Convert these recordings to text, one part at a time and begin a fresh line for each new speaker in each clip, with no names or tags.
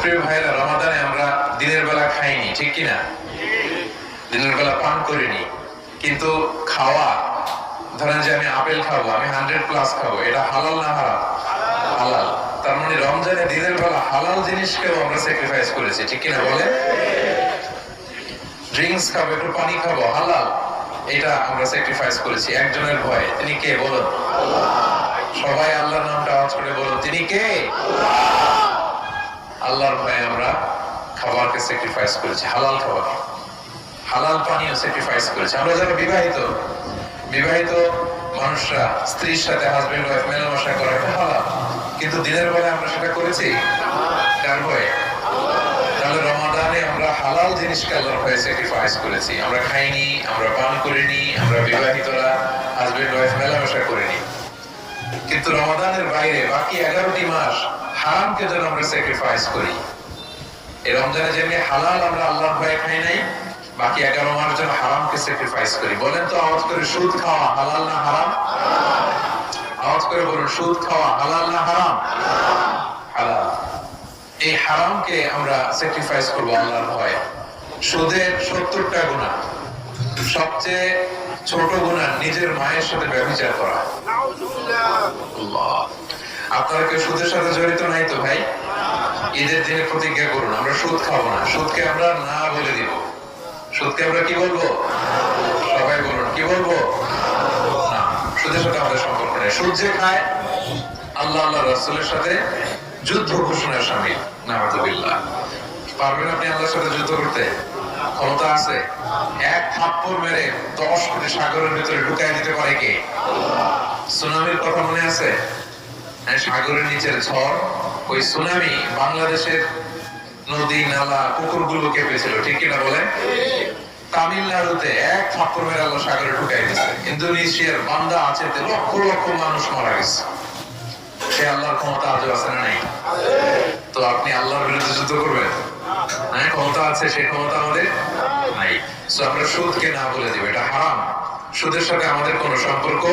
প্রিয় ভাইরা রমাদানে আমরা দিনের বেলা খাইনি, ঠিক কিনা? দিনের বেলা পান করিনি, কিন্তু খাওয়া, ধরেন যে আমি আপেল খাব, আমি হান্ড্রেড প্লাস খাব, এটা হালাল না হারাম? হালাল। তার মানে রমজানে দিনের বেলা হালাল জিনিসকেও আমরা স্যাক্রিফাইস করেছি, ঠিক কিনা বলে ড্রিঙ্কস খাব, একটু পানি খাব, হালাল। এটা আমরা স্যাক্রিফাইস করেছি, একজনের ভয়ে। তিনি কে বলুন? সবাই আল্লাহর নামটা আওয়াজ করে বলুন, তিনি কে? আল্লাহর ভয়ে আমরা খাবারকে স্যাক্রিফাইস করেছি, হালাল খাবার। হালাল পানীয় স্যাক্রিফাইস করেছি। আমরা যারা বিবাহিত বিবাহিত মানুষরা, স্ত্রীর সাথে হাজবেন্ড ওয়াইফ মেলামেশা করা এটা হালাল। কিন্তু দিনের বেলায় আমরা সেটা করেছি? কার ভয়ে? তাহলে রমাদানে আমরা হালাল জিনিসকে আল্লাহর ভয়ে স্যাক্রিফাইস করেছি। আমরা খাইনি, আমরা পান করিনি, আমরা বিবাহিতরা হাজবেন্ড ওয়াইফ মেলামেশা করিনি। কিন্তু রমাদানের বাইরে বাকি এগারোটি মাস হারামকে যেন আমরা স্যাক্রিফাইস করি। এই রমজানে যেমনি হালাল আমরা আল্লাহর ভয়ে খাই নাই বাকি এগারো মাস যেন হারামকে স্যাক্রিফাইস করি। বলেন তো আওয়াজ করে সুদ খাওয়া হালাল না হারাম? আওয়াজ করে বলুন সুদ খাওয়া হালাল না হারাম? হালাল। এই হারামকে আমরা স্যাক্রিফাইস করব আল্লাহর ভয়ে। সুদের সত্তরটা গুণা। সবচেয়ে ছোট গুণা নিজের মায়ের সাথে ব্যবচার করা। আল্লাহ। আপনারা কেউ সুদের সাথে জড়িত নাই তো ভাই? ঈদের দিনে প্রতিজ্ঞা করুন, আমরা সুদ খাব না। সুদকে আমরা না বলে দিব। সুদকে আমরা কি বলব? সবাই বলুন, কি বলব? সুদের সাথে আমাদের সম্পর্ক নেই। সুদ যে খায়, আল্লাহ আল্লাহ রাসূলের সাথে যুদ্ধ ঘোষণার পারবেন আপনি আল্লাহর সাথে যুদ্ধ করতে? ক্ষমতা আছে। এক থাপ্পড় মেরে দশ কোটি সাগরের ভিতরে ঢুকাই দিতে পারে কে? সুনামির কথা মনে আছে? সাগরের নিচের ঝড়, ওই সুনামি বাংলাদেশের নদী, নালা, পুকুরগুলো কেঁপেছিল, ঠিক কিনা বলেন? তামিলনাড়ুতে এক থাপ্পড় মেরে সাগরে ঢুকাই দিচ্ছে ইন্দোনেশিয়ার বান্দা আছে লক্ষ লক্ষ মানুষ মারা গেছে। সে আল্লাহর ক্ষমতা আজও আছে না নেই? তো আপনি আল্লাহর বিরুদ্ধে যুদ্ধ করবেন? হ্যাঁ ক্ষমতা আছে সেই ক্ষমতা আমাদের নাই। সো আমরা সুদকে না বলে দিব, এটা হারাম। সুদের সাথে আমাদের কোনো সম্পর্ক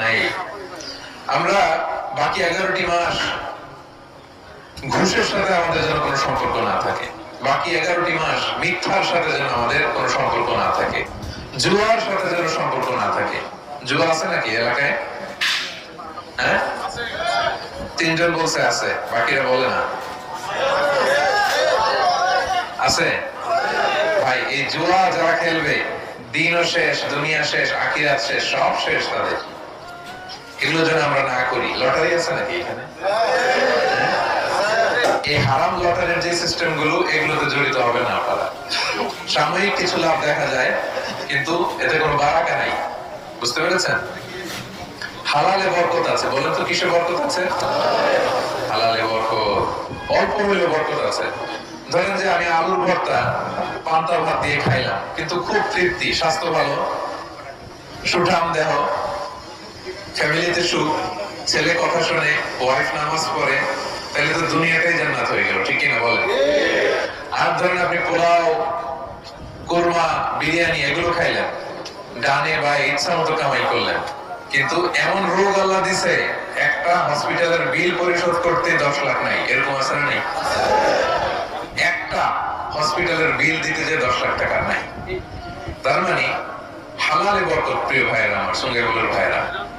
নাই। আমরা বাকি এগারোটি মাস ঘুষের সাথে আমাদের যেন কোনো সম্পর্ক না থাকে। বাকি এগারোটি মাস মিথ্যার সাথে যেন আমাদের কোনো সম্পর্ক না থাকে। জুয়ার সাথে যেন সম্পর্ক না থাকে। জুয়া আছে নাকি এলাকায়? হ্যাঁ? তিনজন বলছে আছে, বাকিরা বলে না। আছে? ভাই, এই জুয়া যারা খেলবে, দিনও শেষ, দুনিয়া শেষ, আখিরাত শেষ, সব শেষ তাদের। এগুলো যেন আমরা না করি। লটারি আছে নাকি এখানে? এই হারাম লটারির যে সিস্টেমগুলো এগুলোতে জড়িত হবে না আপনারা। সাময়িক কিছু লাভ দেখা যায়, কিন্তু এতে কোনো বারাকা নাই। বুঝতে পেরেছেন? হালালে বরকত আছে। বলেন তো, কিসে বরকত আছে? হালালে বরকত। অল্প হইলেও বরকত আছে। ধরেন যে আমি আলুর ভর্তা পান্তা ভাত দিয়ে খাইলাম, কিন্তু খুব তৃপ্তি, স্বাস্থ্য ভালো, সুঠাম দেহ ফ্যামিলিতে সুখ, ছেলে কথা শুনে ওয়াইফ নামাজ পড়ে, তাহলে তো দুনিয়াটাই জান্নাত হয়ে গেল, ঠিক কিনা বলেন? আর ধরেন আপনি পোলাও, কোরমা, বিরিয়ানি এগুলো খাইলেন, ডানে বা ইচ্ছা মতো কামাই করলেন, কিন্তু এমন রোগ আল্লাহ দিছে, একটা হসপিটালের বিল পরিশোধ করতে দশ লাখ নাই, এরকম না নেই? একটা হসপিটালের বিল দিতে যে দশ লাখ টাকা নাই। তার মানে হালালে বরকত, প্রিয় ভাইয়েরা, আমার সঙ্গে বলার ভাইয়েরা।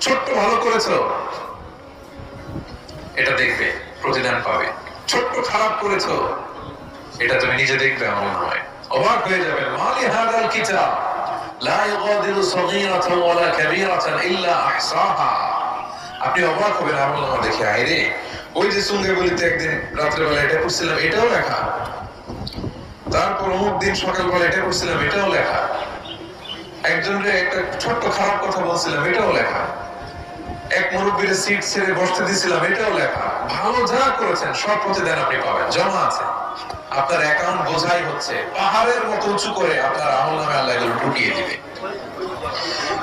ছোট্ট ভালো এটা দেখবে, প্রতিদান পাবে। ছোট্ট খারাপ করেছ। এটা তুমি নিজে দেখবে, আমার মনে হয়। অবাক হয়ে যাবেন, মালি কিতাব? আপনি অবাক হবেন, আমার মনে দেখে ওই যে সঙ্গে বলিতে একদিন রাত্রেবেলা এটা পড়ছিলাম, এটাও লেখা। তারপর অমুক দিন সকালবেলা এটা পড়ছিলাম, এটাও লেখা। একজনের একটা ছোট্ট খারাপ কথা বলছিলাম, এটাও লেখা। এক মুরব্বীর সিট ছেড়ে বসতে দিছিলাম, এটাও লেখা। ভালো যা করেছেন, সব আপনি পাবেন, জমা আছে। আপনার অ্যাকাউন্ট বোঝাই হচ্ছে, পাহাড়ের মতো উঁচু করে আপনার আমল নামে আল্লাহ এগুলো ঢুকিয়ে দিবে।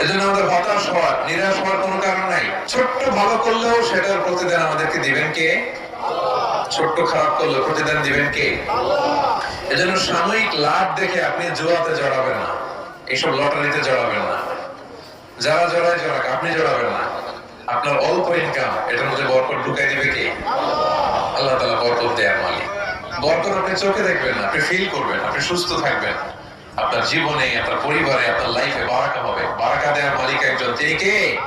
এজন্য আমাদের হতাশ হওয়ার, নিরাশ হওয়ার কোনো কারণ নাই। ছোট্ট ভালো করলেও সেটার প্রতিদান আমাদেরকে দিবেন কে? ছোট্ট খারাপ করলেও প্রতিদান দিবেন কে? এজন্য সাময়িক লাভ দেখে আপনি জোয়াতে জড়াবেন না। এইসব লটারিতে জড়াবেন না। যারা জড়ায় জড়াক, আপনি জড়াবেন না। আপনার অল্প ইনকাম এটার মধ্যে বরকত ঢুকাই দিবে কে? আল্লাহ তালা বরকত দেয়ার মালিক। বরকত আপনি চোখে দেখবেন না, আপনি ফিল করবেন, আপনি সুস্থ থাকবেন। আপনার জীবনে, আপনার পরিবারে, আপনার লাইফে বারাকা হবে। বারাকা দেওয়ার মালিক একজন, তিনি কে?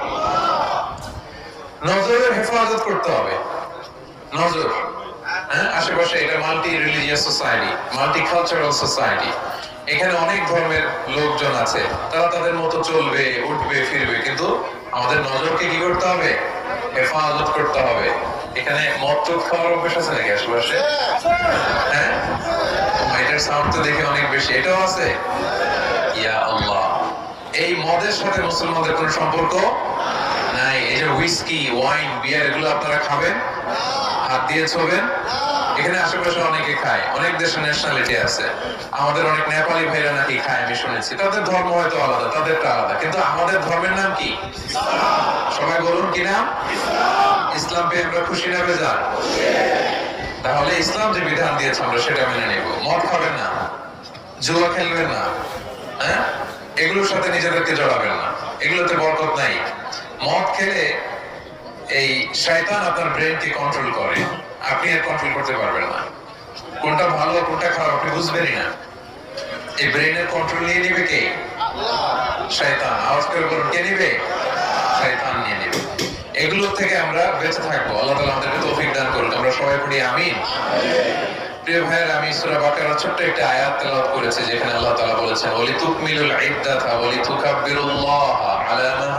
নজরের হেফাজত করতে হবে। নজর হ্যাঁ? আশেপাশে এটা multi religious society multi cultural society এখানে অনেক ধর্মের লোকজন আছে। তারা তাদের মতো চলবে, উঠবে, ফিরবে, কিন্তু আমাদের নজরকে কি করতে হবে? হেফাজত করতে হবে। এখানে মদ খাওয়ার অভ্যেস আছে নাকি আশেপাশে? হ্যাঁ? এটার সাউন্ড তো দেখে অনেক বেশি। এটাও আছে? ইয়া আল্লাহ। এই মদের সাথে মুসলমানদের কোনো সম্পর্ক নাই। এই যে হুইস্কি ওয়াইন বিয়ার এগুলো আপনারা খাবেন? হাত দিয়ে ছোবেন? এখানে আশেপাশে অনেকে খায় অনেক দেশে ন্যাশনালিটি আছে। আমাদের অনেক নেপালি ভাইরা নাকি খায় আমি শুনেছি। তাদের ধর্ম হয়তো আলাদা তাদেরটা আলাদা। কিন্তু আমাদের ধর্মের নাম কি? সবাই বলুন কি নাম? ইসলাম। পেয়ে আমরা খুশি না বেজার? তাহলে ইসলাম যে বিধান দিয়েছে আমরা সেটা মেনে নেব। মদ খাবেন না জুয়া খেলবেন না হ্যাঁ? এগুলোর সাথে নিজেদেরকে জড়াবেন না। এগুলোতে বরকত নাই। মদ খেলে এই শয়তান আপনার ব্রেনকে কন্ট্রোল করে। আপনি আর কন্ট্রোল করতে পারবেন না। কোনটা ভালো, কোনটা খারাপ, আপনি বুঝবেনই না। এই ব্রেনের কন্ট্রোল নিয়ে নিবে কে? শয়তান। আওয়াজ করে বলুন, কে নিবে? শয়তান নিয়ে নিবে। এগুলো থেকে আমরা বেঁচে থাকব। আল্লাহ তাআলা আমাদেরকে তৌফিক দান করুন আমরা সবাই পড়ি আমিন। প্রিয় ভাইয়ের, আমি সূরা বাকারার ছোট্ট একটা আয়াত তেলাওয়াত করেছি, যেখানে আল্লাহ তাআলা বলেছেন, ওয়ালিতুকমিলুল ইদ্দাতা, ওয়ালিতুকাব্বিরুল্লাহ আলা মা